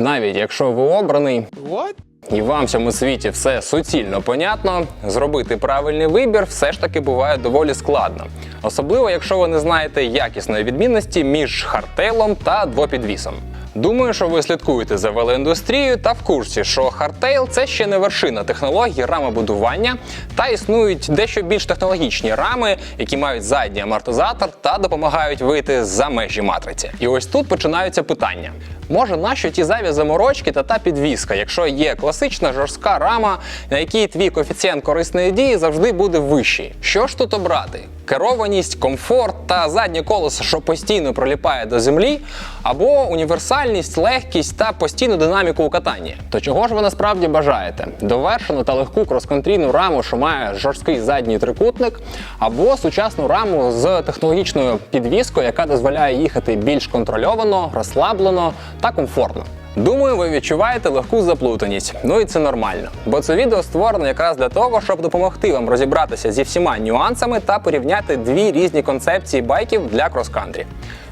Навіть якщо ви обраний, What? і вам в цьому світі все суцільно понятно, зробити правильний вибір все ж таки буває доволі складно. Особливо, якщо ви не знаєте якісної відмінності між хардтейлом та двопідвісом. Думаю, що ви слідкуєте за велоіндустрією та в курсі, що хардтейл це ще не вершина технологій рамобудування, та існують дещо більш технологічні рами, які мають задній амортизатор та допомагають вийти за межі матриці. І ось тут починаються питання. Може, нащо ті зайві заморочки та та підвіска, якщо є класична жорстка рама, на якій твій коефіцієнт корисної дії завжди буде вищий? Що ж тут обрати? Керованість, комфорт та заднє колесо, що постійно приліпає до землі, або універсальність, легкість та постійну динаміку у катанні. То чого ж ви насправді бажаєте? Довершену та легку кросконтрійну раму, що має жорсткий задній трикутник, або сучасну раму з технологічною підвіскою, яка дозволяє їхати більш контрольовано, розслаблено та комфортно. Думаю, ви відчуваєте легку заплутаність. Ну і це нормально, бо це відео створено якраз для того, щоб допомогти вам розібратися зі всіма нюансами та порівняти дві різні концепції байків для крос-кантрі.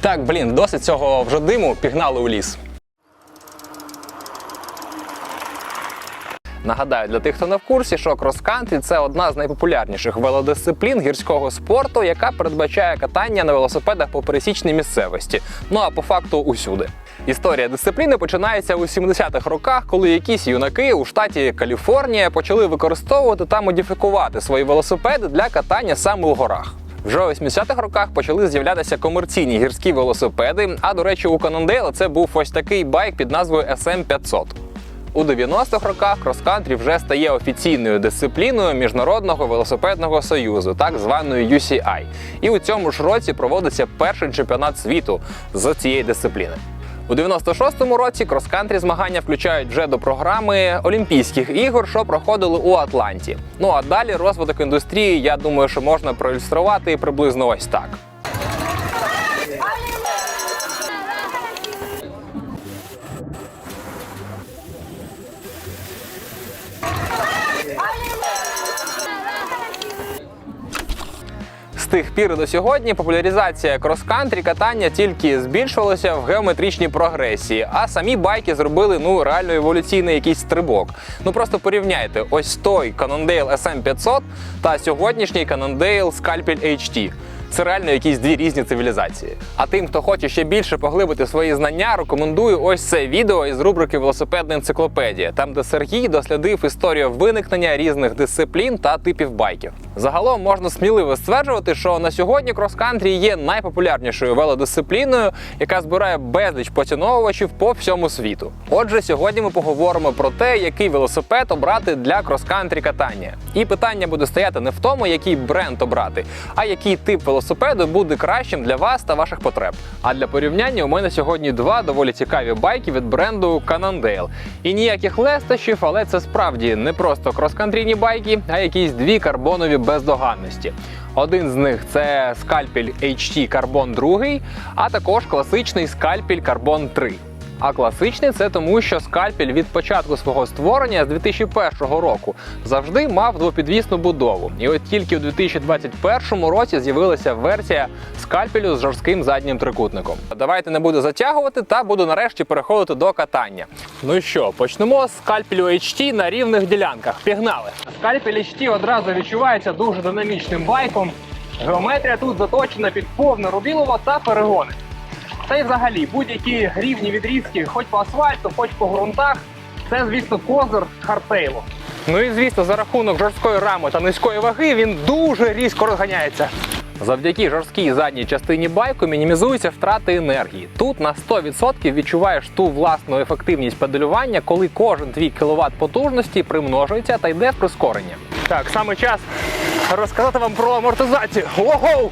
Так, блін, досить цього вже диму, пігнали у ліс. Нагадаю для тих, хто не в курсі, що крос-кантрі – це одна з найпопулярніших велодисциплін гірського спорту, яка передбачає катання на велосипедах по пересічній місцевості. Ну а по факту усюди. Історія дисципліни починається у 70-х роках, коли якісь юнаки у штаті Каліфорнія почали використовувати та модифікувати свої велосипеди для катання саме у горах. Вже у 80-х роках почали з'являтися комерційні гірські велосипеди. А до речі, у Канондейла це був ось такий байк під назвою SM500. У 90-х роках крос-кантрі вже стає офіційною дисципліною Міжнародного велосипедного союзу, так званої UCI. І у цьому ж році проводиться перший чемпіонат світу з цієї дисципліни. У 96-му році крос-кантрі змагання включають вже до програми Олімпійських ігор, що проходили у Атланті. Ну а далі розвиток індустрії, я думаю, що можна проілюструвати приблизно ось так. З тих пір до сьогодні популяризація крос-кантрі катання тільки збільшувалася в геометричній прогресії, а самі байки зробили ну реально еволюційний якийсь стрибок. Ну просто порівняйте ось той Cannondale SM500 та сьогоднішній Cannondale Scalpel HT. Це реально якісь дві різні цивілізації. А тим, хто хоче ще більше поглибити свої знання, рекомендую ось це відео із рубрики Велосипедна енциклопедія, там де Сергій дослідив історію виникнення різних дисциплін та типів байків. Загалом можна сміливо стверджувати, що на сьогодні крос-кантрі є найпопулярнішою велодисципліною, яка збирає безліч поціновувачів по всьому світу. Отже, сьогодні ми поговоримо про те, який велосипед обрати для крос-кантрі катання. І питання буде стояти не в тому, який бренд обрати, а який тип велосипеду буде кращим для вас та ваших потреб. А для порівняння у мене сьогодні два доволі цікаві байки від бренду Cannondale. І ніяких лестощів, але це справді не просто крос-кантрійні байки, а якісь дві карбонові бездоганності. Один з них це скальпель HT Carbon 2, а також класичний скальпель Carbon 3. А класичний це тому, що скальпель від початку свого створення з 2001 року завжди мав двопідвісну будову. І от тільки у 2021 році з'явилася версія скальпелю з жорстким заднім трикутником. Давайте не буду затягувати та буду нарешті переходити до катання. Ну що, почнемо з скальпелю HT на рівних ділянках. Пігнали! Скальпель HT одразу відчувається дуже динамічним байком. Геометрія тут заточена під повне рубілово та перегони. Та й взагалі будь-які рівні відрізки, хоч по асфальту, хоч по ґрунтах, це, звісно, козир хардтейлу. Ну і звісно, за рахунок жорсткої рами та низької ваги він дуже різко розганяється. Завдяки жорсткій задній частині байку мінімізуються втрати енергії. Тут на 100% відчуваєш ту власну ефективність педалювання, коли кожен твій кіловат потужності примножується та йде в прискорення. Так, саме час розказати вам про амортизацію. Ого!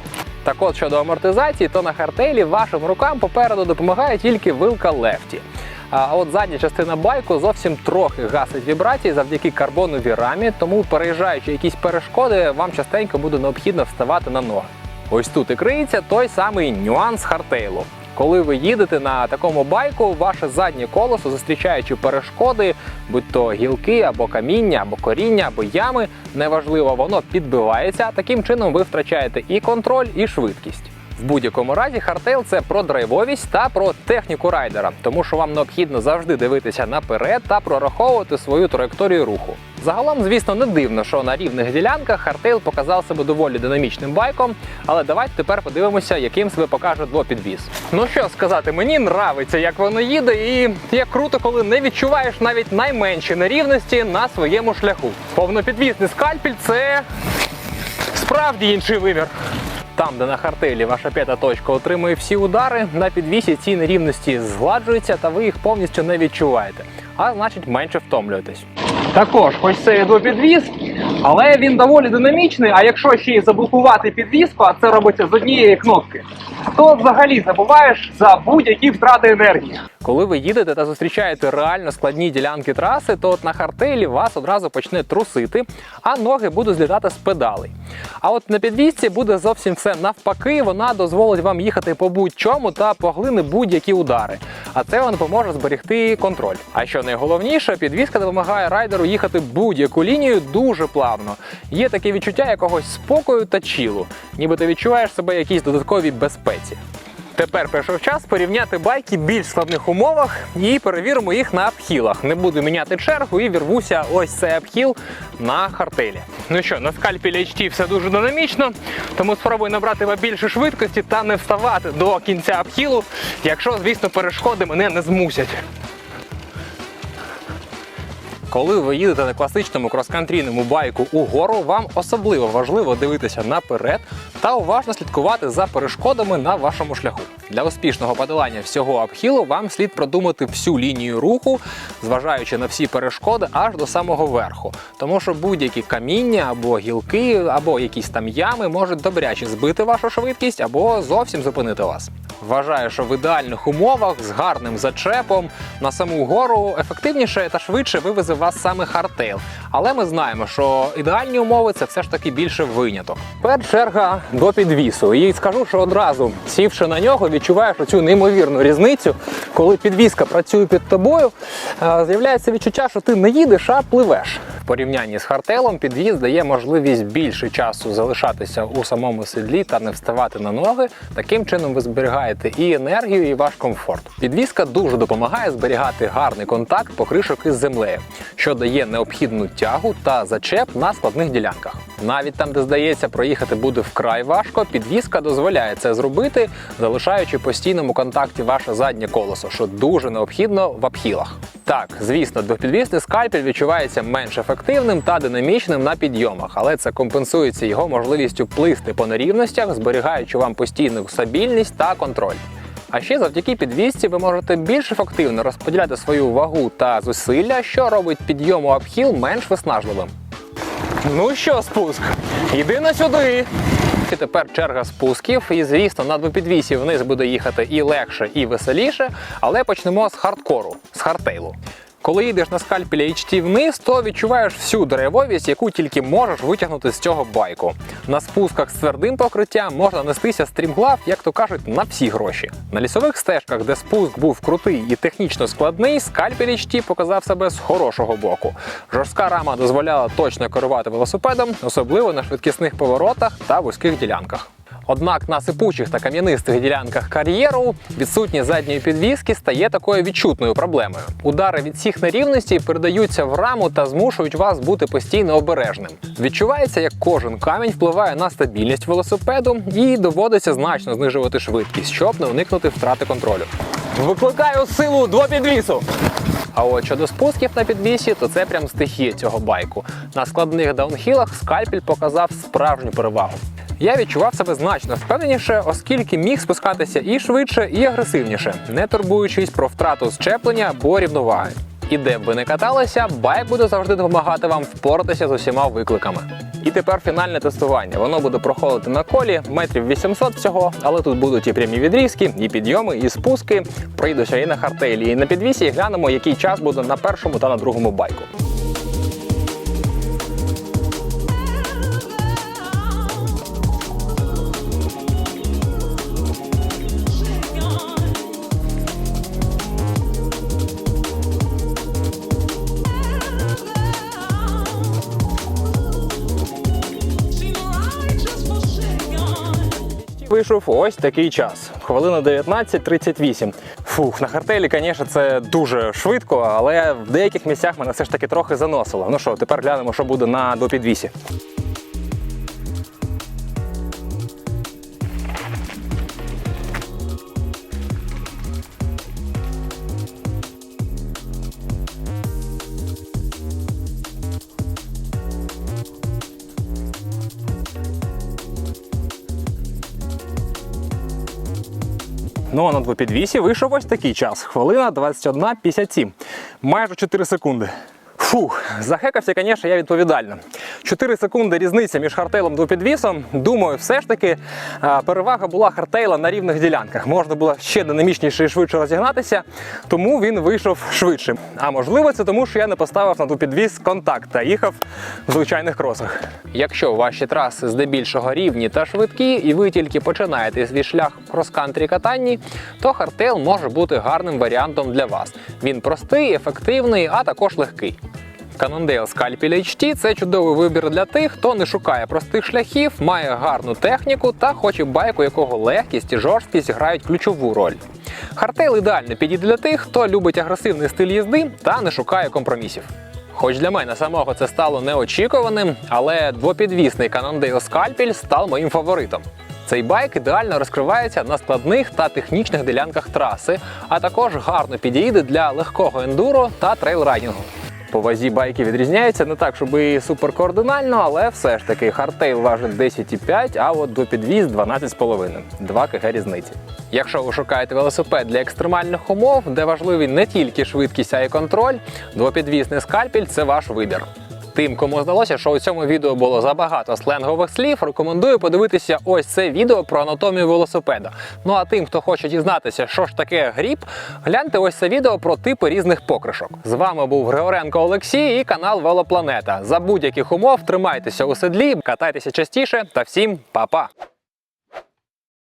Так от щодо амортизації, то на хартейлі вашим рукам попереду допомагає тільки вилка лефті. А от задня частина байку зовсім трохи гасить вібрації завдяки карбоновій рамі, тому переїжджаючи якісь перешкоди, вам частенько буде необхідно вставати на ноги. Ось тут і криється той самий нюанс хартейлу. Коли ви їдете на такому байку, ваше заднє колесо, зустрічаючи перешкоди, будь то гілки або каміння, або коріння, або ями, неважливо, воно підбивається. Таким чином ви втрачаєте і контроль, і швидкість. В будь-якому разі хардтейл це про драйвовість та про техніку райдера, тому що вам необхідно завжди дивитися наперед та прораховувати свою траєкторію руху. Загалом, звісно, не дивно, що на рівних ділянках хардтейл показав себе доволі динамічним байком, але давайте тепер подивимося, яким себе покаже двопідвіз. Ну що сказати, мені нравиться, як воно їде, і як круто, коли не відчуваєш навіть найменші нерівності на своєму шляху. Повнопідвізний скальпель це справді інший вимір. Там, де на хартелі ваша п'ята точка отримує всі удари, на підвісі ці нерівності згладжуються та ви їх повністю не відчуваєте, а значить менше втомлюєтесь. Також, хоч це двопідвіз, але він доволі динамічний. А якщо ще й заблокувати підвіску, а це робиться з однієї кнопки, то взагалі забуваєш за будь-які втрати енергії. Коли ви їдете та зустрічаєте реально складні ділянки траси, то от на хартелі вас одразу почне трусити, а ноги будуть злітати з педалей. А от на підвісці буде зовсім все навпаки. Вона дозволить вам їхати по будь-чому та поглине будь-які удари. А це вам допоможе зберегти контроль. А що найголовніше, підвіска допомагає райдеру їхати будь-яку лінію дуже плавно. Є таке відчуття якогось спокою та чілу, ніби ти відчуваєш себе якійсь додатковій безпеці. Тепер прийшов час порівняти байки в більш складних умовах і перевіримо їх на апхілах. Не буду міняти чергу і вірвуся ось цей апхіл на хартелі. Ну що, на скальпі HT все дуже динамічно, тому спробуй набрати побільше швидкості та не вставати до кінця апхілу, якщо, звісно, перешкоди мене не змусять. Коли ви їдете на класичному кроскантрійному байку угору, вам особливо важливо дивитися наперед та уважно слідкувати за перешкодами на вашому шляху. Для успішного подолання всього апхілу вам слід продумати всю лінію руху, зважаючи на всі перешкоди аж до самого верху. Тому що будь-які каміння або гілки, або якісь там ями можуть добряче збити вашу швидкість або зовсім зупинити вас. Вважаю, що в ідеальних умовах з гарним зачепом на саму гору ефективніше та швидше вивезе вас саме хардтейл. Але ми знаємо, що ідеальні умови це все ж таки більше виняток. Тепер черга до підвісу. І скажу, що одразу сівши на нього, відчуваєш оцю неймовірну різницю, коли підвіска працює під тобою, е, з'являється відчуття, що ти не їдеш, а пливеш. Порівнянні з хартелом підвіз дає можливість більше часу залишатися у самому седлі та не вставати на ноги. Таким чином ви зберігаєте і енергію, і ваш комфорт. Підвізка дуже допомагає зберігати гарний контакт покришок із землею, що дає необхідну тягу та зачеп на складних ділянках. Навіть там, де здається, проїхати буде вкрай важко, підвізка дозволяє це зробити, залишаючи постійному контакті ваше заднє колесо, що дуже необхідно в апхілах. Так, звісно, двопідвісний скальпель відчувається менш ефективним та динамічним на підйомах, але це компенсується його можливістю плисти по нерівностях, зберігаючи вам постійну стабільність та контроль. А ще завдяки підвісці ви можете більш ефективно розподіляти свою вагу та зусилля, що робить підйом у апхіл менш виснажливим. Ну що, спуск? Іди на сюди. І тепер черга спусків. І звісно, на двопідвісі вниз буде їхати і легше, і веселіше. Але почнемо з хардкору, з хардтейлу. Коли їдеш на скальпелі HT вниз, то відчуваєш всю драйвовість, яку тільки можеш витягнути з цього байку. На спусках з твердим покриттям можна нестися стрімглав, як то кажуть, на всі гроші. На лісових стежках, де спуск був крутий і технічно складний, скальпель HT показав себе з хорошого боку. Жорстка рама дозволяла точно керувати велосипедом, особливо на швидкісних поворотах та вузьких ділянках. Однак на сипучих та кам'янистих ділянках кар'єру відсутність задньої підвіски стає такою відчутною проблемою. Удари від всіх нерівностей передаються в раму та змушують вас бути постійно обережним. Відчувається, як кожен камінь впливає на стабільність велосипеду і доводиться значно знижувати швидкість, щоб не уникнути втрати контролю. Викликаю силу двопідвісу! А от щодо спусків на підвісі, то це прям стихія цього байку. На складних даунхілах скальпель показав справжню перевагу. Я відчував себе значно впевненіше, оскільки міг спускатися і швидше, і агресивніше, не турбуючись про втрату щеплення або рівноваги. І де б ви не каталися, байк буде завжди допомагати вам впоратися з усіма викликами. І тепер фінальне тестування. Воно буде проходити на колі метрів 800 всього, але тут будуть і прямі відрізки, і підйоми, і спуски. Прийдуся і на хартейлі, і на підвісі, і глянемо, який час буде на першому та на другому байку. вийшов ось такий час. Хвилина 19.38. Фух, на хартелі, звісно, це дуже швидко, але в деяких місцях мене все ж таки трохи заносило. Ну що, тепер глянемо, що буде на допідвісі. Ну а на двопідвісі вийшов ось такий час. Хвилина 21.57. Майже 4 секунди. Фух, захекався, звісно, я відповідально. 4 секунди різниця між хартейлом і двопідвісом. Думаю, все ж таки перевага була хартейла на рівних ділянках. Можна було ще динамічніше і швидше розігнатися, тому він вийшов швидше. А можливо, це тому, що я не поставив на двопідвіс контакт та їхав в звичайних кросах. Якщо ваші траси здебільшого рівні та швидкі, і ви тільки починаєте свій шлях в крос-кантрі катанні, то хартейл може бути гарним варіантом для вас. Він простий, ефективний, а також легкий. Cannondale Scalpel HT – це чудовий вибір для тих, хто не шукає простих шляхів, має гарну техніку та хоче байк, у якого легкість і жорсткість грають ключову роль. Хартейл ідеально підійде для тих, хто любить агресивний стиль їзди та не шукає компромісів. Хоч для мене самого це стало неочікуваним, але двопідвісний Cannondale Scalpel став моїм фаворитом. Цей байк ідеально розкривається на складних та технічних ділянках траси, а також гарно підійде для легкого ендуро та трейлрайдингу. По вазі байки відрізняються не так, щоб і суперкоординально, але все ж таки хардтейл важить 10,5, а от до підвіз 12,5. 2 кг різниці. Якщо ви шукаєте велосипед для екстремальних умов, де важливі не тільки швидкість, а й контроль, двопідвісний скальпель це ваш вибір. Тим, кому здалося, що у цьому відео було забагато сленгових слів, рекомендую подивитися ось це відео про анатомію велосипеда. Ну а тим, хто хоче дізнатися, що ж таке гріб, гляньте ось це відео про типи різних покришок. З вами був Григоренко Олексій і канал Велопланета. За будь-яких умов тримайтеся у седлі, катайтеся частіше та всім па-па!